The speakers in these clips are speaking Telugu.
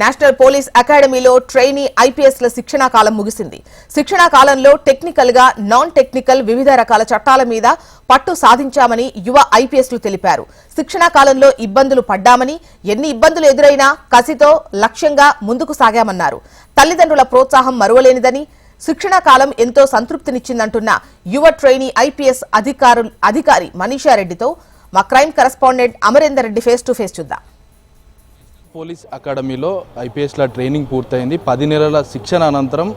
నేషనల్ పోలీస్ అకాడమీలో ట్రైనీ ఐపీఎస్ల శిక్షణా కాలం ముగిసింది. శిక్షణా కాలంలో టెక్నికల్గా నాన్ టెక్నికల్ వివిధ రకాల చట్టాల మీద పట్టు సాధించామని యువ ఐపీఎస్లు తెలిపారు. శిక్షణా కాలంలో ఇబ్బందులు పడ్డామని ఎన్ని ఇబ్బందులు ఎదురైనా కసితో లక్ష్యంగా ముందుకు సాగామన్నారు. తల్లిదండ్రుల ప్రోత్సాహం మరువలేనిదని శిక్షణా కాలం ఎంతో సంతృప్తినిచ్చిందంటున్న యువ ట్రైనీ ఐపీఎస్ అధికారు అధికారి మనీషారెడ్డితో మా crime correspondent Amarender Reddy face to face చూద్దాం. పోలీస్ అకాడమీలో ఐపీఎస్ల ట్రైనింగ్ పూర్తయింది. పది నెలల శిక్షణ అనంతరం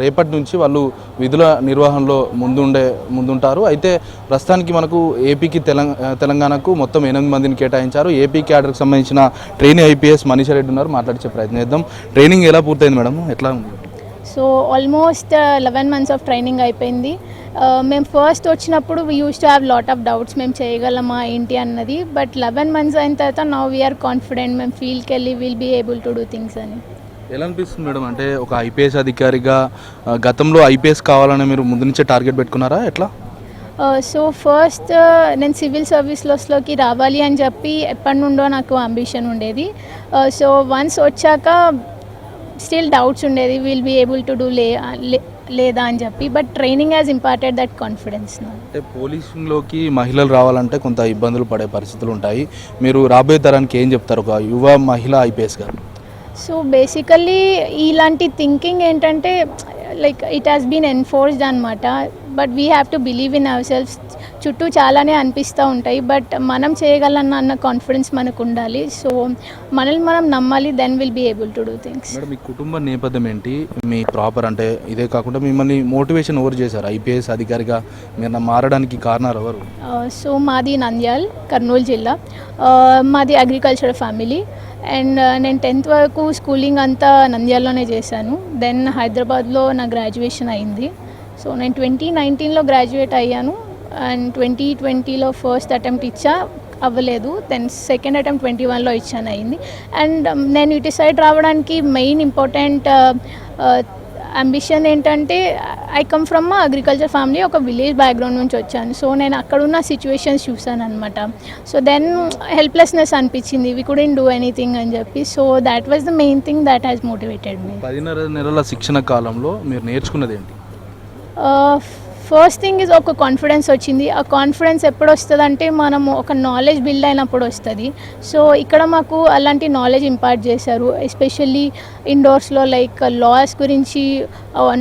రేపటి నుంచి వాళ్ళు విధుల నిర్వహణలో ముందుండే ముందుంటారు. అయితే ప్రస్తుతానికి మనకు ఏపీకి తెలంగాణకు మొత్తం ఎనిమిది మందిని కేటాయించారు. ఏపీ క్యాడర్కి సంబంధించిన ట్రైనింగ్ ఐపీఎస్ మనీషా రెడ్డి ఉన్నారు. మాట్లాడే ప్రయత్నం చేద్దాం. ట్రైనింగ్ ఎలా పూర్తయింది మేడం? ఎట్లా ఉంది? So almost eleven months of training అయిపోయింది. Uh, మేము ఫస్ట్ వచ్చినప్పుడు we use to have lot of doubts మేము చేయగలమా ఏంటి? అన్నది. బట్ లెవెన్ మంత్స్ అయిన తర్వాత నౌ వీఆర్ కాన్ఫిడెంట్ మేము ఫీల్డ్కి వెళ్ళి will be able to do things అని. ఎలా అనిపిస్తుంది మేడం? అంటే ఒక ఐపీఎస్ అధికారిగా ఆ, గతంలో ఐపీఎస్ కావాలని మీరు ముందు నుంచే టార్గెట్ పెట్టుకున్నారా? ఎట్లా? సో ఫస్ట్ నేను సివిల్ సర్వీస్లోకి రావాలి అని చెప్పి ఎప్పటి నుండో నాకు అంబిషన్ ఉండేది. సో వన్స్ వచ్చాక స్టిల్ డౌట్స్ ఉండేది will be able to do లే లేదా అని చెప్పి. But training has imparted that confidence అంటే పోలీసింగ్లోకి మహిళలు రావాలంటే కొంత ఇబ్బందులు పడే పరిస్థితులు ఉంటాయి. మీరు రాబోయే తరానికి ఏం చెప్తారు? ఒక యువ మహిళ ఐపీఎస్ గారు. సో బేసికల్లీ ఇలాంటి థింకింగ్ ఏంటంటే like it has been enforced అనమాట but we have to believe in our self చుట్టూ చాలానే అనిపిస్తూ ఉంటాయి. బట్ మనం చేయగలన్న అన్న కాన్ఫిడెన్స్ మనకు ఉండాలి. సో మనల్ని మనం నమ్మాలి then will be able to do things madam మీ కుటుంబ నేపథ్యం ఏంటి? మీ ప్రాపర్ అంటే ఇదే కాకుండా మిమ్మల్ని మోటివేషన్ ఎవరు చేశారు? ఐపీఎస్ అధికారిగా మీరు మారడానికి కారణాలు ఎవరు? సో మాది నంద్యాల్ కర్నూలు జిల్లా. మాది అగ్రికల్చర్ ఫ్యామిలీ అండ్ నేను టెన్త్ వరకు స్కూలింగ్ అంతా నంద్యాలలోనే చేశాను. దెన్ హైదరాబాద్లో నా గ్రాడ్యుయేషన్ అయింది. సో నేను ట్వంటీ నైన్టీన్లో గ్రాడ్యుయేట్ అయ్యాను అండ్ ట్వంటీ ట్వంటీలో ఫస్ట్ అటెంప్ట్ ఇచ్చా అవ్వలేదు. దెన్ సెకండ్ అటెంప్ట్ ట్వంటీ వన్లో ఇచ్చాను అయింది. అండ్ um, నేను ఇటు సైడ్ రావడానికి main important uh, uh, ambition ఏంటంటే I come from agriculture family ఒక విలేజ్ బ్యాక్గ్రౌండ్ నుంచి వచ్చాను. సో నేను అక్కడ ఉన్న సిచ్యువేషన్స్ చూసాను అనమాట సో దెన్ హెల్ప్లెస్నెస్ అనిపించింది. వి కుడెంట్ డూ ఎనీథింగ్ అని చెప్పి. So that was the main thing that has motivated me పదిన్నర నెలల శిక్షణ కాలంలో మీరు నేర్చుకున్నది ఏంటి? uh, ఫస్ట్ థింగ్ ఇస్ ఒక కాన్ఫిడెన్స్ వచ్చింది. ఆ కాన్ఫిడెన్స్ ఎప్పుడు వస్తుంది అంటే మనము ఒక నాలెడ్జ్ బిల్డ్ అయినప్పుడు వస్తుంది. సో ఇక్కడ మాకు అలాంటి నాలెడ్జ్ ఇంపార్ట్ చేశారు. ఎస్పెషల్లీ ఇండోర్స్లో లైక్ లాస్ గురించి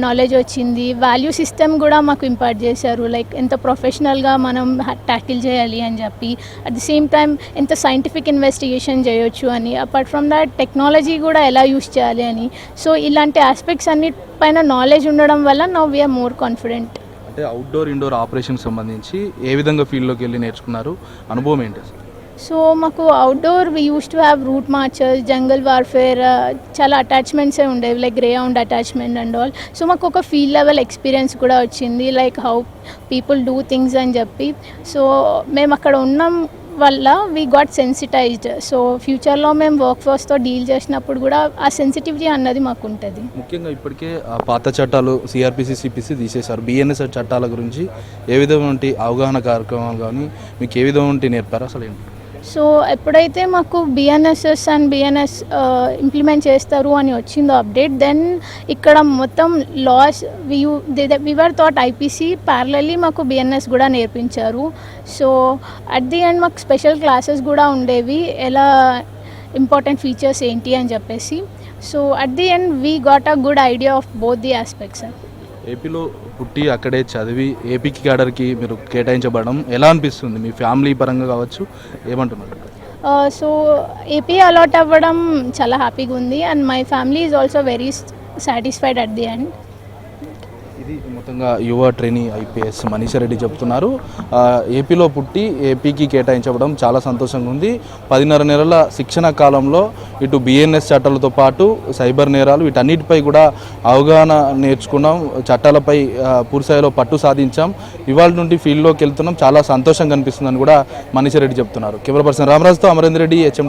నాలెడ్జ్ వచ్చింది. వాల్యూ సిస్టమ్ కూడా మాకు ఇంపార్ట్ చేశారు. లైక్ ఎంత ప్రొఫెషనల్గా మనం ట్యాకిల్ చేయాలి అని చెప్పి. అట్ ది సేమ్ టైం ఎంత సైంటిఫిక్ ఇన్వెస్టిగేషన్ చేయొచ్చు అని. అపార్ట్ ఫ్రమ్ దాట్ టెక్నాలజీ కూడా ఎలా యూస్ చేయాలి అని. సో ఇలాంటి ఆస్పెక్ట్స్ అన్ని పైన నాలెడ్జ్ ఉండడం వల్ల నౌ వీఆర్ మోర్ కాన్ఫిడెంట్ అంటే అవుట్డోర్ ఇండోర్ ఆపరేషన్కి సంబంధించి ఏ విధంగా ఫీల్డ్లోకి వెళ్ళి నేర్చుకున్నారు? అనుభవం ఏంటి అసలు? సో మాకు outdoor we use to have route marches jungle warfare చాలా అటాచ్మెంట్సే ఉండేవి like greyhound attachment and all so మాకు ఒక ఫీల్డ్ లెవెల్ ఎక్స్పీరియన్స్ కూడా వచ్చింది like how people do things అని చెప్పి. సో మేము అక్కడ ఉన్నాం వల్ల వీ గాట్ సెన్సిటైజ్డ్ సో ఫ్యూచర్లో మేము వర్క్ ఫోర్స్తో డీల్ చేసినప్పుడు కూడా ఆ సెన్సిటివిటీ అన్నది మాకు ఉంటుంది. ముఖ్యంగా ఇప్పటికే ఆ పాత చట్టాలు సిఆర్పిసి సిపిసి తీసేశారు. బిఎన్ఎస్ చట్టాల గురించి ఏ విధమైన అవగాహన కార్యక్రమాలు కానీ మీకు ఏ విధమైన నేర్పారు? అసలు ఏంటి? సో ఎప్పుడైతే మాకు బిఎన్ఎస్ఎస్ అండ్ బిఎన్ఎస్ ఇంప్లిమెంట్ చేస్తారు అని వచ్చిందో అప్డేట్ దెన్ ఇక్కడ మొత్తం లాస్ వివర్ థాట్ ఐపీసీ ప్యారలీ మాకు బిఎన్ఎస్ కూడా నేర్పించారు. సో అట్ ది ఎండ్ మాకు స్పెషల్ క్లాసెస్ కూడా ఉండేవి ఎలా ఇంపార్టెంట్ ఫీచర్స్ ఏంటి అని చెప్పేసి. So at the end we got a good idea of both the aspects ఏపీలో పుట్టి అక్కడే చదివి ఏపీకి క్యాడర్కి మీరు కేటాయించబడడం ఎలా అనిపిస్తుంది? మీ ఫ్యామిలీ పరంగా కావచ్చు ఏమంటున్నారు? సో ఏపీ అలాట్ అవ్వడం చాలా హ్యాపీగా ఉంది. And my family is also very satisfied at the end. ఇది మొత్తంగా యువ ట్రైనీ ఐపీఎస్ మనీష రెడ్డి చెప్తున్నారు ఏపీలో పుట్టి ఏపీకి కేటాయించబడడం చాలా సంతోషంగా ఉంది. పదిన్నర నెలల శిక్షణ కాలంలో ఇటు బిఎన్ఎస్ చట్టాలతో పాటు సైబర్ నేరాలు వీటన్నిటిపై కూడా అవగాహన నేర్చుకున్నాం. చట్టాలపై పూర్తిస్థాయిలో పట్టు సాధించాం. ఇవాళ నుండి ఫీల్డ్లోకి వెళ్తున్నాం. చాలా సంతోషంగా కనిపిస్తుందని కూడా మనీషా రెడ్డి చెప్తున్నారు. కెమెరా పర్సన్ రామరాజుతో అమరేందర్ రెడ్డి హెచ్ఎం